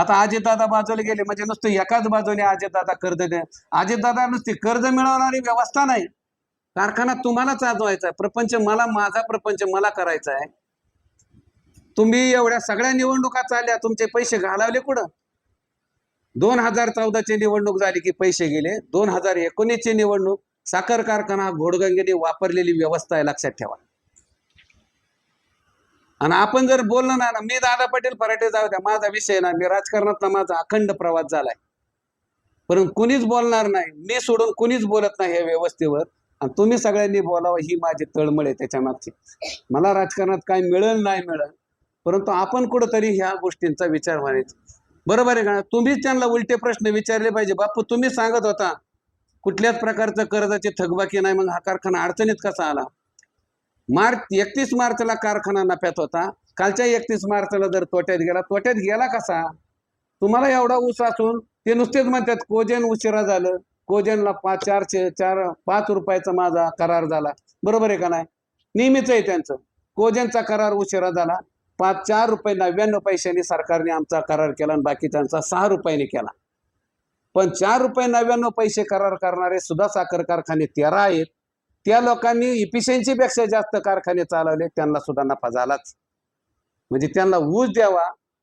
आता अजितदादा बाजूला गेले म्हणजे नुसतं एकाच बाजूने अजितदादा कर्ज दे अजितदादा नुसती कर्ज मिळवणारी व्यवस्था नाही. कारखाना तुम्हाला चाजवायचा आहे प्रपंच मला माझा प्रपंच मला करायचा आहे. तुम्ही एवढ्या सगळ्या निवडणुका चालल्या तुमचे पैसे घालवले कुठं? दोन हजार चौदाची निवडणूक झाली की पैसे गेले. दोन हजार एकोणीसची निवडणूक साखर कारखाना घोडगंगेने वापरलेली व्यवस्था आहे लक्षात ठेवा. आणि आपण जर बोललो ना मी दादा पाटील फराटे जाऊ द्या माझा विषय ना मी राजकारणातला माझा अखंड प्रवास झालाय. परंतु कुणीच बोलणार नाही मी सोडून कुणीच बोलत नाही या व्यवस्थेवर. आणि तुम्ही सगळ्यांनी बोलावं ही माझी तळमळ आहे त्याच्या मागची. मला राजकारणात काय मिळेल नाही मिळेल परंतु आपण कुठंतरी ह्या गोष्टींचा विचार व्हायचा बरोबर आहे का तुम्हीच त्यांना उलटे प्रश्न विचारले पाहिजे. बापू तुम्ही सांगत होता कुठल्याच प्रकारचं कर्जाची थकबाकी नाही मग हा कारखाना अडचणीत कसा आला? मार्च एकतीस मार्चला कारखाना नफ्यात होता. कालच्या एकतीस मार्चला जर तोट्यात गेला तोट्यात गेला कसा? तुम्हाला एवढा ऊस असून ते नुसतेच म्हणतात कोजेन उशिरा झालं. कोजेनला पाच चारशे चार पाच रुपयाचा माझा करार झाला. बरोबर आहे का नाही? नेहमीच आहे त्यांचं. कोजेनचा करार उशिरा झाला. पाच चार रुपये नव्याण्णव पैशांनी सरकारने आमचा करार केला आणि बाकीच्यांचा सहा रुपयाने केला. पण चार रुपये नव्याण्णव पैसे करार करणारे सुद्धा साखर कारखाने तेरा आहेत. त्या लोकांनी इफिशियन्सीपेक्षा जास्त कारखाने चालवले त्यांना सुद्धा नफा झालाच. म्हणजे त्यांना ऊस द्यावा